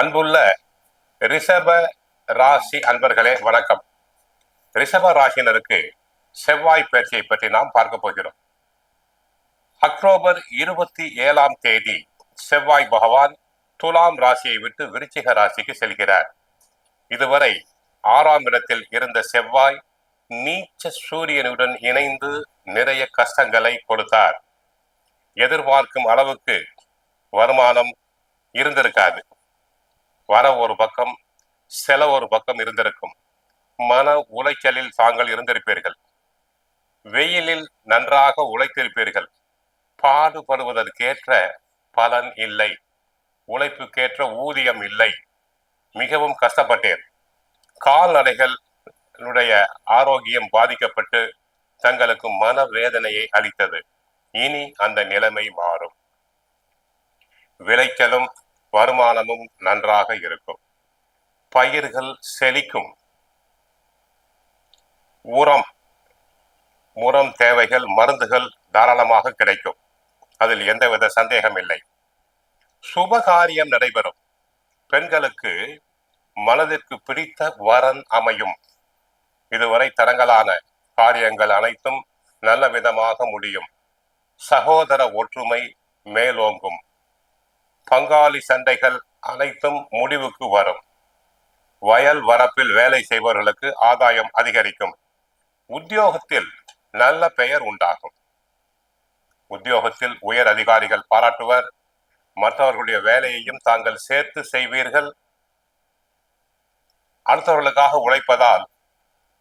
அன்புள்ள ரிஷப ராசி அன்பர்களே வணக்கம். ரிஷப ராசினருக்கு செவ்வாய் பயிற்சியை பற்றி நாம் பார்க்க போகிறோம். அக்டோபர் இருபத்தி ஏழாம் தேதி செவ்வாய் பகவான் துலாம் ராசியை விட்டு விருச்சிக ராசிக்கு செல்கிறார். இதுவரை ஆறாம் இடத்தில் இருந்த செவ்வாய் நீச்ச சூரியனுடன் இணைந்து நிறைய கஷ்டங்களை கொடுத்தார். எதிர்பார்க்கும் அளவுக்கு வருமானம் இருந்திருக்காது. வர ஒரு பக்கம் செல ஒரு பக்கம் இருந்திருக்கும். மன உளைச்சலில் தாங்கள் இருந்திருப்பீர்கள். வெயிலில் நன்றாக உழைத்திருப்பீர்கள். பாடுபடுவதற்கேற்ற பலன் இல்லை. உழைப்புக்கேற்ற ஊதியம் இல்லை. மிகவும் கஷ்டப்பட்டேன். கால்நடைகளுடைய ஆரோக்கியம் பாதிக்கப்பட்டு தங்களுக்கு மன வேதனையை அளித்தது. இனி அந்த நிலைமை மாறும். விளைச்சலும் வருமானமும் நன்றாக இருக்கும். பயிர்கள் செழிக்கும். உரம் உரம் தேவைகள் மருந்துகள் தாராளமாக கிடைக்கும். அதில் எந்தவித சந்தேகம் இல்லை. சுபகாரியம் நடைபெறும். பெண்களுக்கு மனதிற்கு பிடித்த வரன் அமையும். இதுவரை தடங்கலான காரியங்கள் அனைத்தும் நல்ல விதமாக முடியும். சகோதர ஒற்றுமை மேலோங்கும். பங்காளி சண்டைகள் அனைத்தும் முடிவுக்கு வரும். வயல் வரப்பில் வேலை செய்பவர்களுக்கு ஆதாயம் அதிகரிக்கும். உத்தியோகத்தில் நல்ல பெயர் உண்டாகும். உத்தியோகத்தில் உயர் அதிகாரிகள் பாராட்டுவர். மற்றவர்களுடைய வேலையையும் தாங்கள் சேர்த்து செய்வீர்கள். அடுத்தவர்களுக்காக உழைப்பதால்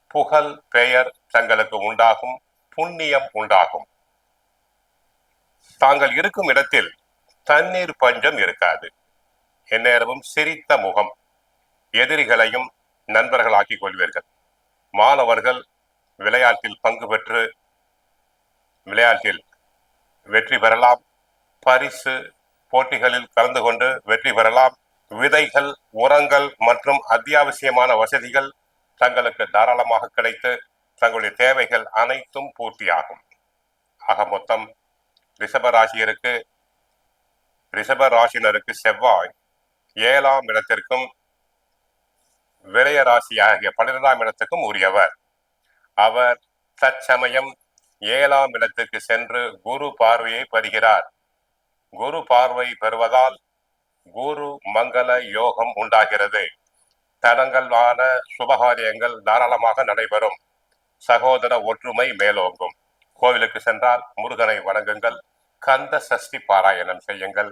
புகழ் பெயர் தங்களுக்கு உண்டாகும் புண்ணியம் உண்டாகும். தாங்கள் இருக்கும் இடத்தில் தண்ணீர் பஞ்சம் இருக்காது. எந்நேரமும் சிரித்த முகம். எதிரிகளையும் நண்பர்களாக்கிக் கொள்வீர்கள். மாணவர்கள் விளையாட்டில் பங்கு பெற்று விளையாட்டில் வெற்றி பெறலாம். பரிசு போட்டிகளில் கலந்து கொண்டு வெற்றி பெறலாம். விதைகள் உரங்கள் மற்றும் அத்தியாவசியமான வசதிகள் தங்களுக்கு தாராளமாக கிடைத்து தங்களுடைய தேவைகள் அனைத்தும் பூர்த்தியாகும். ஆக மொத்தம் ரிஷபராசியருக்கு ரிஷப ராசினருக்கு செவ்வாய். ஏழாம் இடத்திற்கும் விளைய ராசி ஆகிய பன்னிரெண்டாம் இடத்துக்கும் உரியவர். அவர் தற்சமயம் ஏழாம் இடத்துக்கு சென்று குரு பார்வையை பெறுகிறார் குரு பார்வை பெறுவதால் குரு மங்கள யோகம் உண்டாகிறது. தடங்களான சுபகாரியங்கள் தாராளமாக நடைபெறும். சகோதர ஒற்றுமை மேலோங்கும். கோவிலுக்கு சென்றால் முருகனை வணங்குங்கள். கந்த சஷ்டி பாராயணம் செய்யுங்கள்.